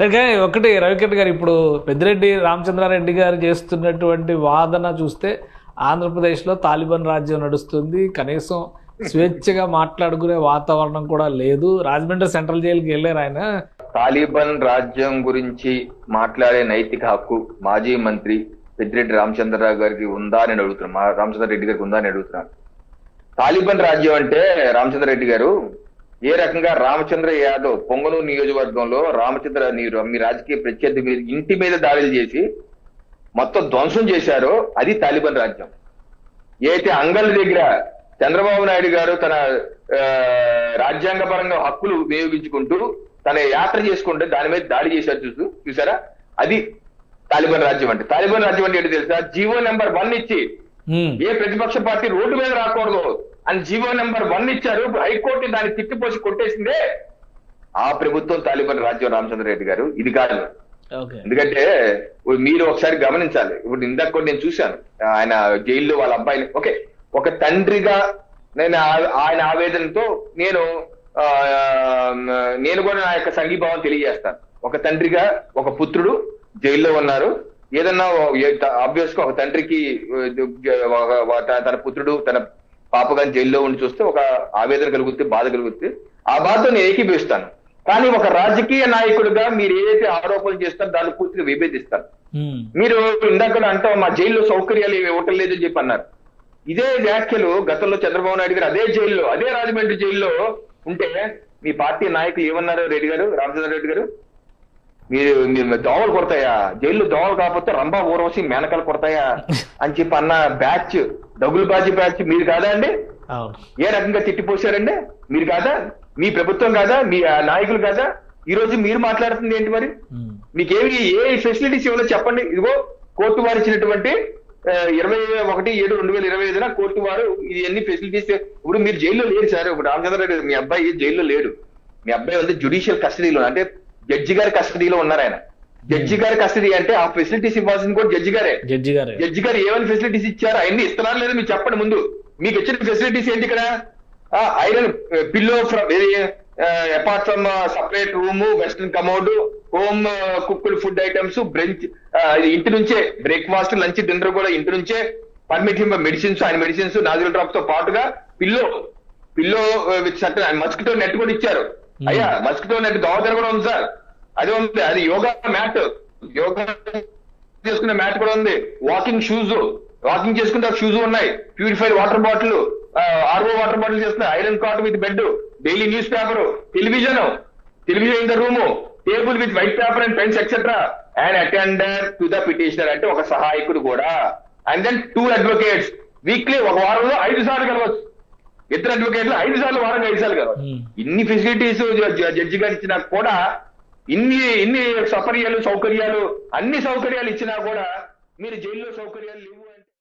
కానీ ఒకటి రవికిరణ్ గారు ఇప్పుడు పెద్దిరెడ్డి రామచంద్రారెడ్డి గారు చేస్తున్నటువంటి వాదన చూస్తే ఆంధ్రప్రదేశ్లో తాలిబాన్ రాజ్యం నడుస్తుంది. కనీసం స్వేచ్ఛగా మాట్లాడుకునే వాతావరణం కూడా లేదు. రాజమండ్రి సెంట్రల్ జైలుకి వెళ్ళారు ఆయన. తాలిబాన్ రాజ్యం గురించి మాట్లాడే నైతిక హక్కు మాజీ మంత్రి పెద్దిరెడ్డి రామచంద్రరావు గారికి ఉందా అని అడుగుతున్నాను మా రామచంద్ర రెడ్డి గారికి ఉందా అని అడుగుతున్నాను. తాలిబాన్ రాజ్యం అంటే రామచంద్ర రెడ్డి గారు ఏ రకంగా రామచంద్ర యాదవ్ పొంగనూరు నియోజకవర్గంలో రామచంద్ర నీరు మీ రాజకీయ ప్రత్యర్థి మీద ఇంటి మీద దాడులు చేసి మొత్తం ధ్వంసం చేశారో అది తాలిబాన్ రాజ్యం. ఏదైతే అంగల్ దగ్గర చంద్రబాబు నాయుడు గారు తన ఆ, రాజ్యాంగపరంగా హక్కులు వినియోగించుకుంటూ తన యాత్ర చేసుకుంటే దాని మీద దాడి చేశారు చూసు చూసారా? అది తాలిబాన్ రాజ్యం అంటే. తాలిబాన్ రాజ్యం అంటే ఏంటి తెలుసా? జీవో నెంబర్ వన్ ఇచ్చి ఏ ప్రతిపక్ష పార్టీ రోడ్డు మీద రాకూడదు అని జీవో నెంబర్ వన్ ఇచ్చారు. హైకోర్టు దాన్ని తిట్టిపోసి కొట్టేసిందే ఆ ప్రభుత్వం తాలిబాన్ రాజ్యం రామచంద్ర రెడ్డి గారు. ఇది కాదు. ఎందుకంటే మీరు ఒకసారి గమనించాలి. ఇప్పుడు ఇందాక కూడా నేను చూశాను. ఆయన జైల్లో వాళ్ళ అబ్బాయిని. ఓకే. ఒక తండ్రిగా నేను ఆయన ఆవేదనతో నేను నేను కూడా నా యొక్క సంఘీభావం తెలియజేస్తాను. ఒక తండ్రిగా ఒక పుత్రుడు జైల్లో ఉన్నారు. ఏదన్నా ఆబ్వియస్గా ఒక తండ్రికి తన పుత్రుడు తన పాప గాని జైల్లో ఉండి చూస్తే ఒక ఆవేదన కలుగుతుంది బాధ కలుగుతుంది ఆ బాధతో నేను ఏకీభవిస్తాను. కానీ ఒక రాజకీయ నాయకుడిగా మీరు ఏదైతే ఆరోపణలు చేస్తారో దాన్ని పూర్తిగా విభేదిస్తాను. ఉమ్, మీరు ఇందాక అంటాం మా జైల్లో సౌకర్యాలు ఇవ్వటం లేదని చెప్పి అన్నారు. ఇదే వ్యాఖ్యలు గతంలో చంద్రబాబు నాయుడు గారు అదే జైల్లో అదే రాజమండ్రి జైల్లో ఉంటే మీ పార్టీ నాయకులు ఏమన్నారు రెడ్డి గారు రామచంద్ర రెడ్డి గారు? మీరు మీరు దోమలు కొడతాయా? జైల్లో దోమలు కాకపోతే రంభా ఊర్వశి మేనకలు కొడతాయా? అని చెప్పి అన్న బ్యాచ్ డగులు బాజీ బ్యాచ్ మీరు కాదా అండి? ఏ రకంగా తిట్టిపోసారండి మీరు కాదా? మీ ప్రభుత్వం కాదా? మీ నాయకులు కాదా? ఈ రోజు మీరు మాట్లాడుతుంది ఏంటి మరి? మీకేమి ఏ ఫెసిలిటీస్ ఇవ్వాలో చెప్పండి. ఇదిగో కోర్టు వారు ఇచ్చినటువంటి ఇరవై ఒకటి ఏడు రెండు వేల ఇరవై ఐదున కోర్టు వారు ఇది ఎన్ని ఫెసిలిటీస్ ఇప్పుడు మీరు జైల్లో లేరు సార్. ఇప్పుడు రామచంద్ర రెడ్డి మీ అబ్బాయి జైల్లో లేడు. మీ అబ్బాయి ఉంది జుడిషియల్ కస్టడీలో. అంటే జడ్జి గారి కస్టడీలో ఉన్నారు ఆయన. జడ్జి గారి కస్టడీ అంటే ఆ ఫెసిలిటీస్ ఇవ్వాల్సింది కూడా జడ్జి గారే. జడ్జి గారు. జడ్జి గారు ఏమైనా ఫెసిలిటీస్ ఇచ్చారు? అవన్నీ ఇస్తున్నారు లేదా మీరు చెప్పండి ముందు. మీకు ఇచ్చిన ఫెసిలిటీస్ ఏంటి ఇక్కడ? Iron pillow from apart from separate room western commode home cooked food items brunch ఇంటి నుంచే బ్రేక్ఫాస్ట్ లంచ్ డిన్నర్ కూడా ఇంటి నుంచే పర్మిట్ మెడిసిన్స్ ఆయన మెడిసిన్స్ నాజుల్ డ్రాప్తో పాటుగా pillow pillow with curtain mosquito net కూడా ఇచ్చారు. Hmm. అయ్యా మస్కిటో నెట్ దోమతెర కూడా ఉంది సార్. అది ఉంది అది యోగా మ్యాట్. యోగా చేసుకునే మ్యాట్ కూడా ఉంది. వాకింగ్ షూస్ వాకింగ్ చేసుకుంటే షూస్ ఉన్నాయి. Purified water bottle. R O water bottle చేస్తున్నాయి. Iron cot with bed daily news paper. Television. Television in the room. Table with white paper and pens etcetera and attender to the petitioner అంటే ఒక సహాయకుడు కూడా. And then two advocates weekly ఒక వారంలో ఐదు సార్లు కలవచ్చు. ఇద్దరు అడ్వకేట్లు ఐదు సార్లు వారంగా ఐదు సార్లు Hmm. ఇన్ని ఫెసిలిటీస్ జడ్జి గారు ఇచ్చినా కూడా ఇన్ని ఇన్ని సౌకర్యాలు సౌకర్యాలు అన్ని సౌకర్యాలు ఇచ్చినా కూడా మీరు జైల్లో సౌకర్యాలు లేవు